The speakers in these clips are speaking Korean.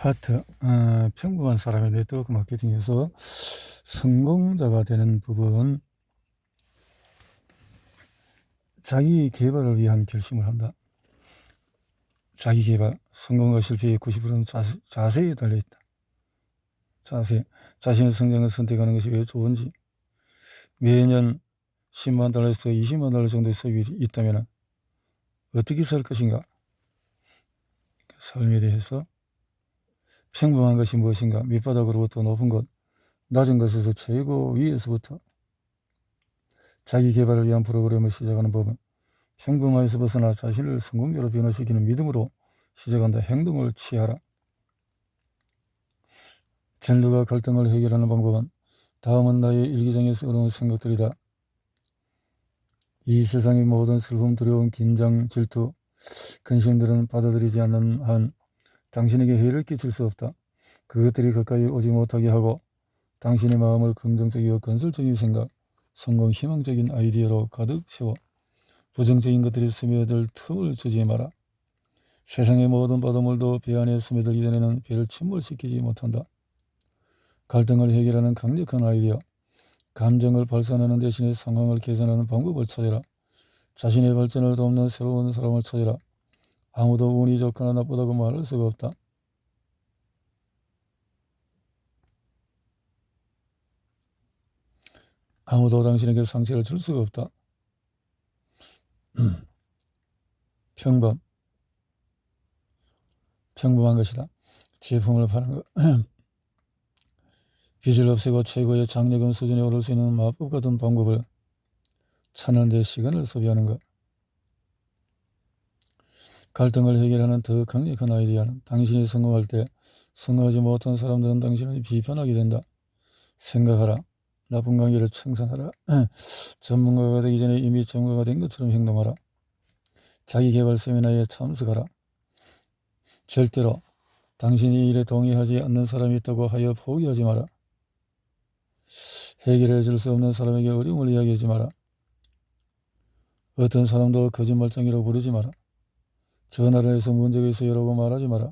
파트, 어, 평범한 사람의 네트워크 마케팅에서 성공자가 되는 부분, 자기 개발을 위한 결심을 한다. 자기 개발, 성공과 실패의 90%는 자세, 자세에 달려있다. 자세, 자신의 성장을 선택하는 것이 왜 좋은지, 매년 10만 달러에서 20만 달러 정도의 수입이 있다면 어떻게 살 것인가? 삶에 대해서 평범한 것이 무엇인가? 밑바닥으로부터 높은 곳, 낮은 것에서 최고 위에서부터 자기 개발을 위한 프로그램을 시작하는 법은 평범함에서 벗어나 자신을 성공적으로 변화시키는 믿음으로 시작한다. 행동을 취하라. 젠더가 갈등을 해결하는 방법은 다음은 나의 일기장에서 얻어온 생각들이다. 이 세상의 모든 슬픔, 두려움, 긴장, 질투, 근심들은 받아들이지 않는 한 당신에게 해를 끼칠 수 없다. 그것들이 가까이 오지 못하게 하고 당신의 마음을 긍정적이고 건설적인 생각, 성공 희망적인 아이디어로 가득 채워 부정적인 것들이 스며들 틈을 주지 마라. 세상의 모든 바닷물도 배 안에 스며들기 전에는 배를 침몰시키지 못한다. 갈등을 해결하는 강력한 아이디어, 감정을 발산하는 대신에 상황을 개선하는 방법을 찾아라. 자신의 발전을 돕는 새로운 사람을 찾아라. 아무도 운이 좋거나 나쁘다고 말할 수가 없다. 아무도 당신에게 상처를 줄 수가 없다. 평범. 평범한 것이다. 제품을 파는 것. 빚을 없애고 최고의 장려금 수준에 오를 수 있는 마법 같은 방법을 찾는 데 시간을 소비하는 것. 갈등을 해결하는 더 강력한 아이디어는 당신이 성공할 때 성공하지 못한 사람들은 당신을 비판하게 된다. 생각하라. 나쁜 관계를 청산하라. 전문가가 되기 전에 이미 전문가가 된 것처럼 행동하라. 자기 개발 세미나에 참석하라. 절대로 당신이 일에 동의하지 않는 사람이 있다고 하여 포기하지 마라. 해결해 줄 수 없는 사람에게 어려움을 이야기하지 마라. 어떤 사람도 거짓말쟁이라고 부르지 마라. 전화를 해서 문제가 있어요라고 말하지 마라.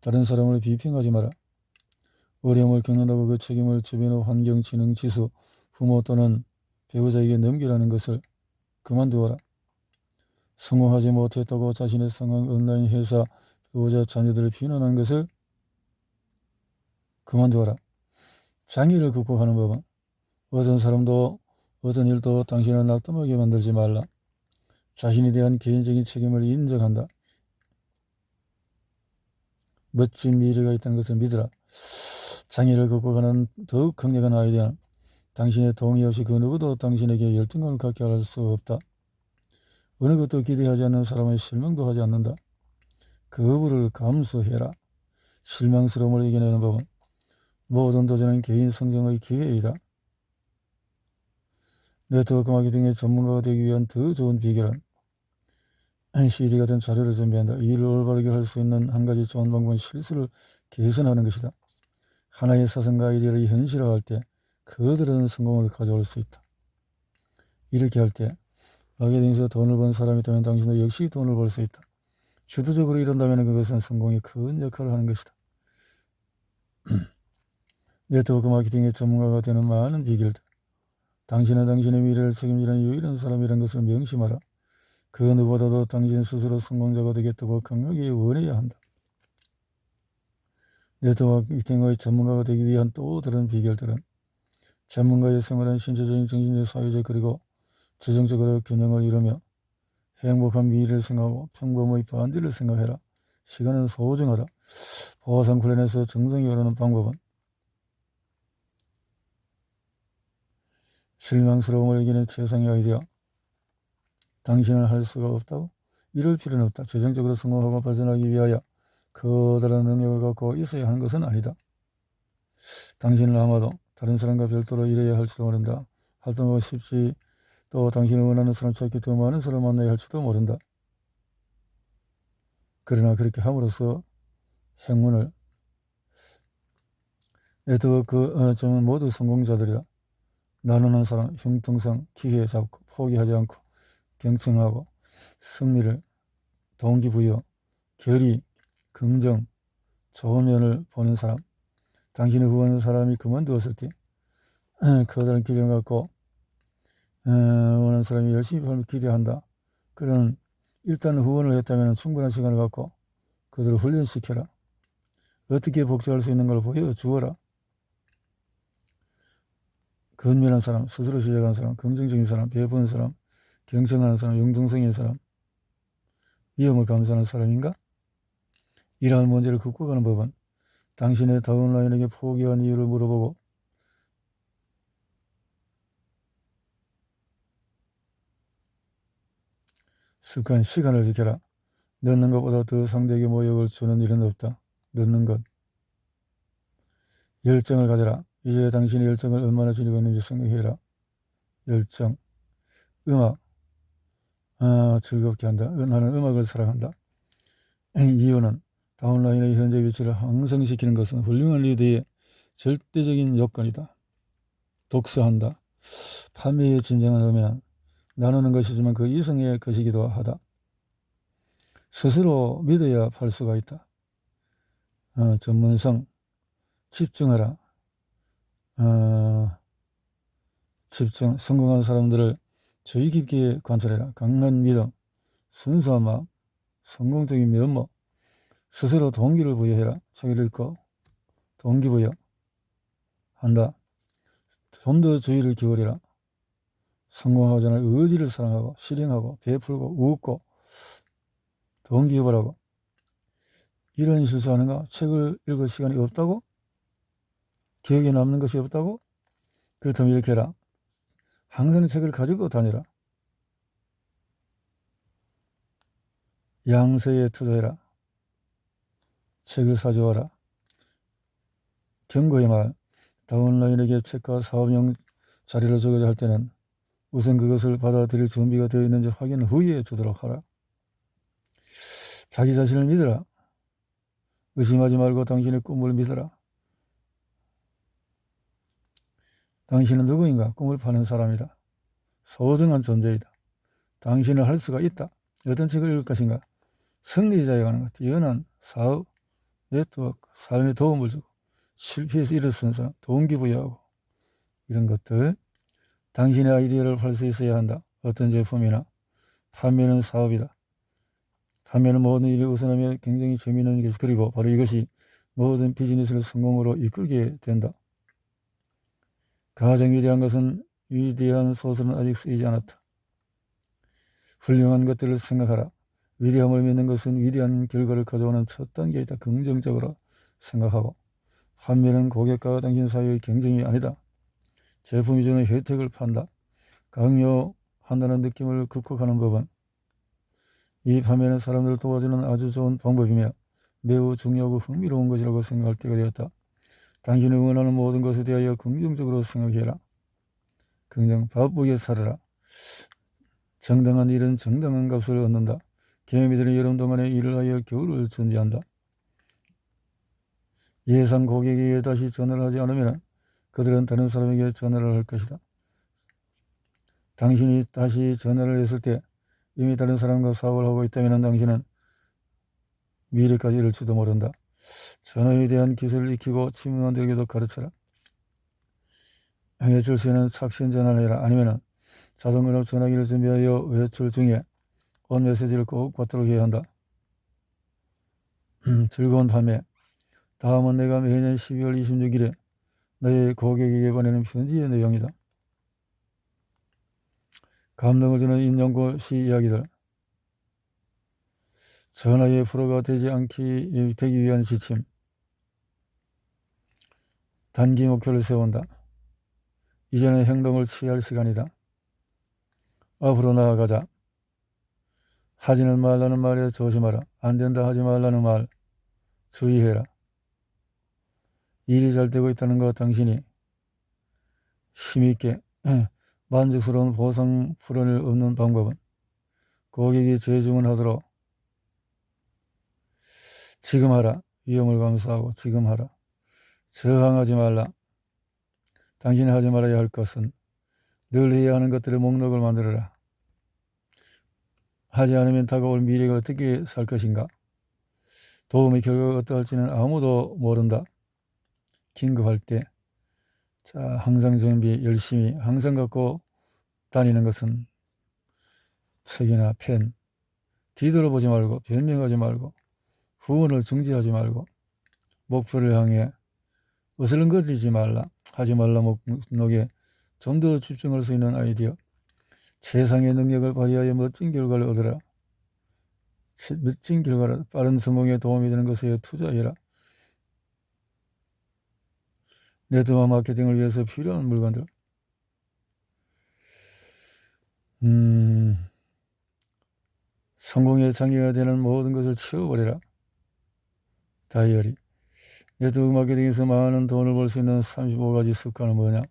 다른 사람을 비평하지 마라. 어려움을 겪는다고 그 책임을 주변의 환경, 지능, 지수, 부모 또는 배우자에게 넘기라는 것을 그만두어라. 성공하지 못했다고 자신의 상황, 온라인 회사, 배우자, 자녀들을 비난하는 것을 그만두어라. 장애를 극복하는 법은 어떤 사람도 어떤 일도 당신을 낙담하게 만들지 말라. 자신에 대한 개인적인 책임을 인정한다. 멋진 미래가 있다는 것을 믿으라. 장애를 극복하는 더욱 강력한 아이디어는 당신의 동의 없이 그 누구도 당신에게 열등감을 갖게 할 수 없다. 어느 것도 기대하지 않는 사람은 실망도 하지 않는다. 거부를 감수해라. 실망스러움을 이겨내는 법은 모든 도전은 개인 성장의 기회이다. 네트워크 마케팅의 전문가가 되기 위한 더 좋은 비결은 CD 같은 자료를 준비한다. 일을 올바르게 할 수 있는 한 가지 좋은 방법은 실수를 개선하는 것이다. 하나의 사상과 아이디어를 현실화할 때 그들은 성공을 가져올 수 있다. 이렇게 할 때 마케팅에서 돈을 번 사람이 있다면 당신도 역시 돈을 벌 수 있다. 주도적으로 이룬다면 그것은 성공에 큰 역할을 하는 것이다. 네트워크 마케팅의 전문가가 되는 많은 비결들. 당신은 당신의 미래를 책임지는 유일한 사람이라는 것을 명심하라. 그 누구보다도 당신 스스로 성공자가 되겠다고 강하게 원해야 한다. 네트워크 마케팅의 전문가가 되기 위한 또 다른 비결들은 전문가의 생활은 신체적인, 정신적, 사회적 그리고 재정적으로 균형을 이루며 행복한 미래를 생각하고 평범의 반대를 생각해라. 시간은 소중하다. 보상 훈련에서 정성이 오르는 방법은 실망스러움을 이기는 최상의 아이디어. 당신은 할 수가 없다고? 이럴 필요는 없다. 재정적으로 성공하고 발전하기 위하여 커다란 능력을 갖고 있어야 하는 것은 아니다. 당신은 아마도 다른 사람과 별도로 일해야 할지도 모른다. 활동하고 싶지 또 당신을 원하는 사람 찾기 더 많은 사람 만나야 할지도 모른다. 그러나 그렇게 함으로써 행운을 네트워크 어, 점은 모두 성공자들이다. 나누는 사람, 흉통성, 기회 잡고 포기하지 않고 경청하고 승리를 동기부여, 결의, 긍정, 좋은 면을 보는 사람, 당신의 후원하는 사람이 그만두었을 때 커다란 기대를 갖고 어, 원하는 사람이 열심히 하면 기대한다. 그런 일단 후원을 했다면 충분한 시간을 갖고 그들을 훈련시켜라. 어떻게 복제할 수 있는 걸 보여주어라. 근면한 사람, 스스로 시작한 사람, 긍정적인 사람, 배부른 사람, 경청하는 사람, 융등성인 사람, 위험을 감수하는 사람인가? 이러한 문제를 극복하는 법은 당신의 다운라인에게 포기한 이유를 물어보고 습관 시간을 지켜라. 넣는 것보다 더 상대에게 모욕을 주는 일은 없다. 넣는 것. 열정을 가져라. 이제 당신의 열정을 얼마나 지니고 있는지 생각해라. 열정. 음악. 아, 즐겁게 한다. 나는 음악을 사랑한다. 이유는 다운라인의 현재 위치를 항상시키는 것은 훌륭한 리더의 절대적인 요건이다. 독서한다. 판매의 진정한 의미는 나누는 것이지만 그 이성의 것이기도 하다. 스스로 믿어야 팔 수가 있다. 어, 전문성, 집중하라. 어, 집중, 성공한 사람들을 주의 깊게 관찰해라. 강한 믿음, 순수한 마음, 성공적인 면모, 스스로 동기를 부여해라. 책을 읽고 동기부여 한다. 좀 더 주의를 기울여라. 성공하고자 하는 의지를 사랑하고 실행하고 베풀고 웃고 동기부여하고 이런 실수하는가? 책을 읽을 시간이 없다고? 기억에 남는 것이 없다고? 그렇다면 이렇게 해라. 항상 책을 가지고 다니라. 양서에 투자해라. 책을 사주어라. 경고의 말, 다운라인에게 책과 사업용 자료를 적어야 할 때는 우선 그것을 받아들일 준비가 되어 있는지 확인 후에 주도록 하라. 자기 자신을 믿어라. 의심하지 말고 당신의 꿈을 믿어라. 당신은 누구인가? 꿈을 파는 사람이다. 소중한 존재이다. 당신을 할 수가 있다. 어떤 책을 읽을 것인가? 승리자에 관한 것, 뛰어난 사업, 네트워크, 삶에 도움을 주고 실패해서 일어선 사람, 동기부여하고 이런 것들 당신의 아이디어를 팔 수 있어야 한다. 어떤 제품이나 판매는 사업이다. 판매는 모든 일이 우선하면 굉장히 재미있는 것이 그리고 바로 이것이 모든 비즈니스를 성공으로 이끌게 된다. 가장 위대한 것은 위대한 소설은 아직 쓰이지 않았다. 훌륭한 것들을 생각하라. 위대함을 믿는 것은 위대한 결과를 가져오는 첫 단계이다. 긍정적으로 생각하고 판매는 고객과 당신 사이의 경쟁이 아니다. 제품이 주는 혜택을 판다. 강요한다는 느낌을 극복하는 법은 이 판매는 사람들을 도와주는 아주 좋은 방법이며 매우 중요하고 흥미로운 것이라고 생각할 때가 되었다. 당신이 원하는 모든 것에 대하여 긍정적으로 생각해라. 긍정, 바쁘게 살아라. 정당한 일은 정당한 값을 얻는다. 개미들은 여름 동안에 일을 하여 겨울을 준비한다. 예상 고객에게 다시 전화를 하지 않으면 그들은 다른 사람에게 전화를 할 것이다. 당신이 다시 전화를 했을 때 이미 다른 사람과 사업을 하고 있다면 당신은 미래까지 이를지도 모른다. 전화에 대한 기술을 익히고 팀원들에게도 가르쳐라. 외출 시에는 착신 전화를 해라. 아니면 자동으로 전화기를 준비하여 외출 중에 온 메시지를 꼭 받도록 해야 한다. 음, 즐거운 밤에 다음은 내가 매년 12월 26일에 너의 고객에게 보내는 편지의 내용이다. 감동을 주는 인용고 시 이야기들. 전화의 프로가 되지 않기 되기 위한 지침. 단기 목표를 세운다. 이제는 행동을 취할 시간이다. 앞으로 나아가자. 하지는 말라는 말에 조심하라. 안 된다 하지 말라는 말 주의해라. 일이 잘 되고 있다는 것 당신이 힘있게 만족스러운 보상 풀어낼 없는 방법은 고객이 재주문하도록 지금 하라. 위험을 감수하고 지금 하라. 저항하지 말라. 당신이 하지 말아야 할 것은 늘 해야 하는 것들의 목록을 만들어라. 하지 않으면 다가올 미래가 어떻게 살 것인가? 도움의 결과가 어떠할지는 아무도 모른다. 긴급할 때. 자, 항상 준비 열심히 항상 갖고 다니는 것은 책이나 펜. 뒤돌아보지 말고 변명하지 말고 후원을 중지하지 말고 목표를 향해 어슬렁거리지 말라. 하지 말라 목록에 좀 더 집중할 수 있는 아이디어. 최상의 능력을 발휘하여 멋진 결과를 얻으라. 멋진 결과를 빠른 성공에 도움이 되는 것에 투자해라. 네트워크 마케팅을 위해서 필요한 물건들. 음, 성공의 장애가 되는 모든 것을 치워버리라. 다이어리. 네트워크 마케팅에서 많은 돈을 벌 수 있는 35가지 습관은 뭐냐?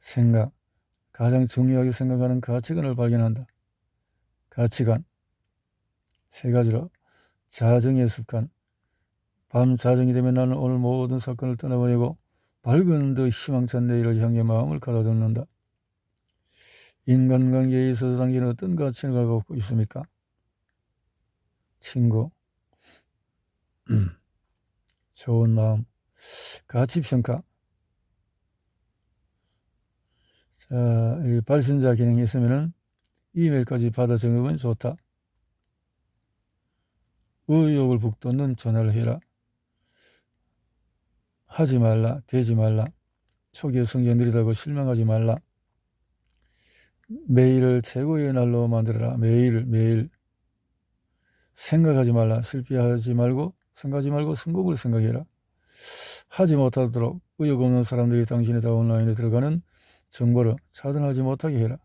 생각. 가장 중요하게 생각하는 가치관을 발견한다. 가치관. 세 가지로. 자정의 습관. 밤 자정이 되면 나는 오늘 모든 사건을 떠나보내고 밝은 더 희망찬 내일을 향해 마음을 가다듬는다. 인간관계에 있어서 당신은 어떤 가치를 갖고 있습니까? 친구, 좋은 마음, 가치 평가. 자, 이 발신자 기능이 있으면은 이메일까지 받아 적으면 좋다. 의욕을 북돋는 전화를 해라. 하지 말라, 되지 말라. 초기에 성장 느리다고 실망하지 말라. 매일을 최고의 날로 만들어라. 매일, 매일. 생각하지 말라. 실패하지 말고, 생각하지 말고 성공을 생각해라. 하지 못하도록 의욕 없는 사람들이 당신의 다운라인에 들어가는 정보를 차단하지 못하게 해라.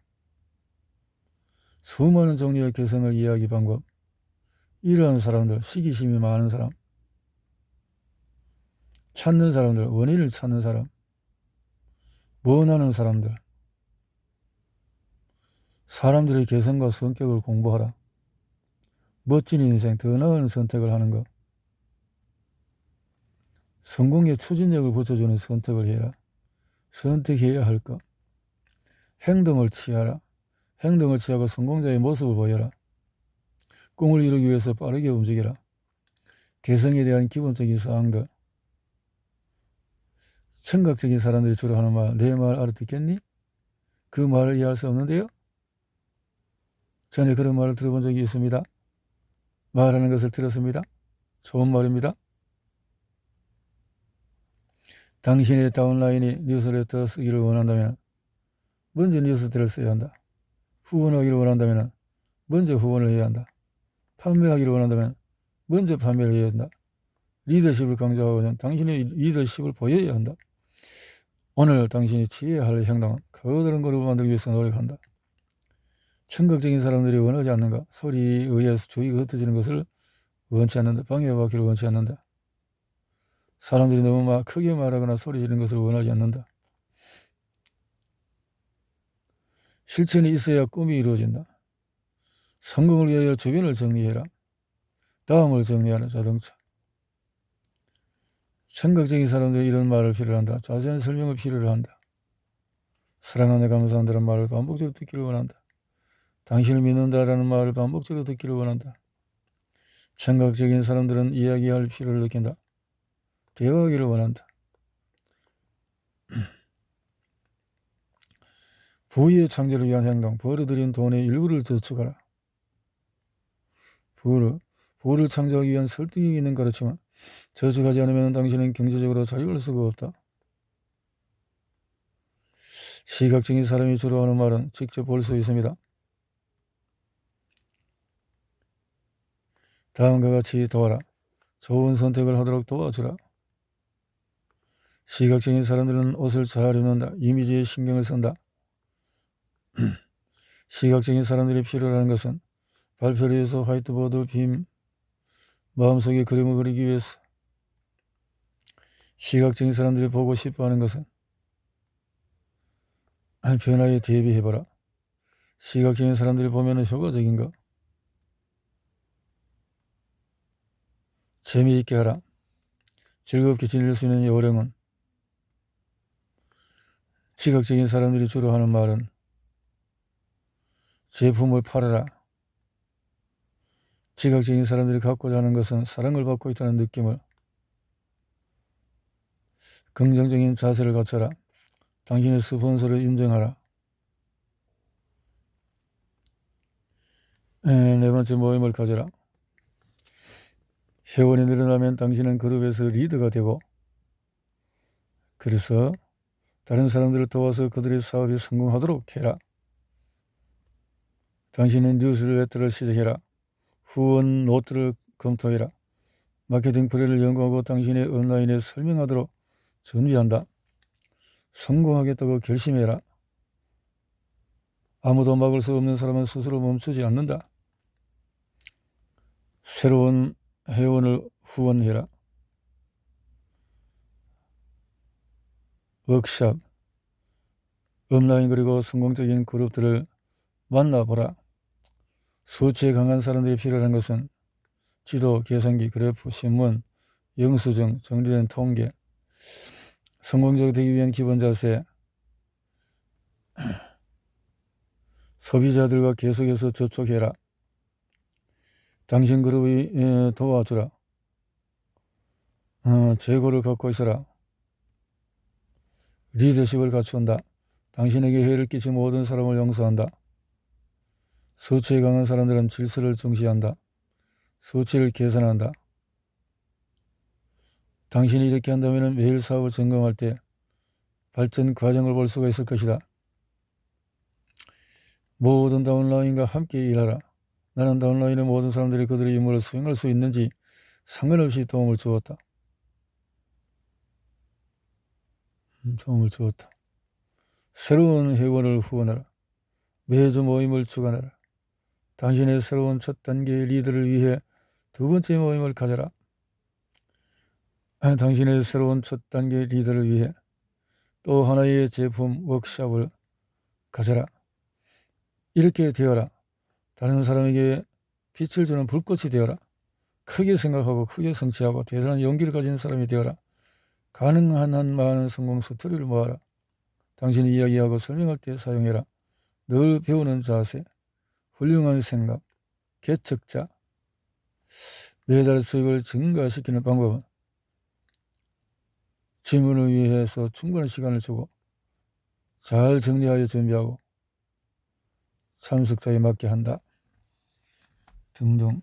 수많은 종류의 개성을 이해하기 방법. 이러한 사람들, 시기심이 많은 사람, 찾는 사람들, 원인을 찾는 사람, 원하는 사람들, 사람들의 개성과 성격을 공부하라. 멋진 인생, 더 나은 선택을 하는 것. 성공의 추진력을 붙여주는 선택을 해라. 선택해야 할 것. 행동을 취하라. 행동을 취하고 성공자의 모습을 보여라. 꿈을 이루기 위해서 빠르게 움직여라. 개성에 대한 기본적인 사항들. 청각적인 사람들이 주로 하는 말, 내 말 알아듣겠니? 그 말을 이해할 수 없는데요? 전에 그런 말을 들어본 적이 있습니다. 말하는 것을 들었습니다. 좋은 말입니다. 당신의 다운라인이 뉴스레터 쓰기를 원한다면 먼저 뉴스들을 써야 한다. 후원하기를 원한다면 먼저 후원을 해야 한다. 판매하기를 원한다면 먼저 판매를 해야 한다. 리더십을 강조하고는 당신의 리더십을 보여야 한다. 오늘 당신이 취해야 할 행동은 거다른 것을 만들기 위해서 노력한다. 청각적인 사람들이 원하지 않는가? 소리에 의해서 주의가 흩어지는 것을 원치 않는다. 방해받기를 원치 않는다. 사람들이 너무 막 크게 말하거나 소리 지르는 것을 원하지 않는다. 실천이 있어야 꿈이 이루어진다. 성공을 위하여 주변을 정리해라. 다음을 정리하는 자동차. 청각적인 사람들이 이런 말을 필요로 한다. 자세한 설명을 필요로 한다. 사랑하네 감사한다는 말을 반복적으로 듣기를 원한다. 당신을 믿는다라는 말을 반복적으로 듣기를 원한다. 청각적인 사람들은 이야기할 필요를 느낀다. 대화하기를 원한다. 부의 창조를 위한 행동, 벌어들인 돈의 일부를 저축하라. 부를, 부를 창조하기 위한 설득이 있는 가르침은 저축하지 않으면 당신은 경제적으로 자유할 수가 없다. 시각적인 사람이 주로 하는 말은 직접 볼 수 있습니다. 다음과 같이 도와라. 좋은 선택을 하도록 도와주라. 시각적인 사람들은 옷을 잘 입는다. 이미지에 신경을 쓴다. 시각적인 사람들이 필요로 하는 것은 발표를 위해서 화이트보드, 빔, 마음속에 그림을 그리기 위해서 시각적인 사람들이 보고 싶어 하는 것은 변화에 대비해봐라. 시각적인 사람들이 보면 효과적인가? 재미있게 하라. 즐겁게 지낼 수 있는 요령은 시각적인 사람들이 주로 하는 말은 제품을 팔아라. 지각적인 사람들이 갖고자 하는 것은 사랑을 받고 있다는 느낌을 긍정적인 자세를 갖춰라. 당신의 스폰서를 인정하라. 에, 네 번째 모임을 가져라. 회원이 늘어나면 당신은 그룹에서 리더가 되고 그래서 다른 사람들을 도와서 그들의 사업이 성공하도록 해라. 당신은 뉴스레터를 시작해라. 후원 노트를 검토해라. 마케팅 플랜을 연구하고 당신의 온라인에 설명하도록 준비한다. 성공하겠다고 결심해라. 아무도 막을 수 없는 사람은 스스로 멈추지 않는다. 새로운 회원을 후원해라. 워크샵, 온라인 그리고 성공적인 그룹들을 만나보라. 수치에 강한 사람들이 필요한 것은 지도, 계산기, 그래프, 신문, 영수증, 정리된 통계, 성공적 되기 위한 기본 자세, 소비자들과 계속해서 접촉해라. 당신 그룹이 에, 도와주라. 어, 재고를 갖고 있어라. 리더십을 갖춘다. 당신에게 해를 끼친 모든 사람을 용서한다. 수치에 강한 사람들은 질서를 중시한다. 수치를 개선한다. 당신이 이렇게 한다면 매일 사업을 점검할 때 발전 과정을 볼 수가 있을 것이다. 모든 다운라인과 함께 일하라. 나는 다운라인의 모든 사람들이 그들의 임무를 수행할 수 있는지 상관없이 도움을 주었다. 음, 도움을 주었다. 새로운 회원을 후원하라. 매주 모임을 주관하라. 당신의 새로운 첫 단계의 리더를 위해 두 번째 모임을 가져라. 아, 당신의 새로운 첫 단계 리더를 위해 또 하나의 제품 워크샵을 가져라. 이렇게 되어라. 다른 사람에게 빛을 주는 불꽃이 되어라. 크게 생각하고 크게 성취하고 대단한 용기를 가진 사람이 되어라. 가능한 한 많은 성공 스토리를 모아라. 당신이 이야기하고 설명할 때 사용해라. 늘 배우는 자세, 훌륭한 생각, 개척자, 매달 수익을 증가시키는 방법은 질문을 위해서 충분한 시간을 주고 잘 정리하여 준비하고 참석자에 맞게 한다. 등등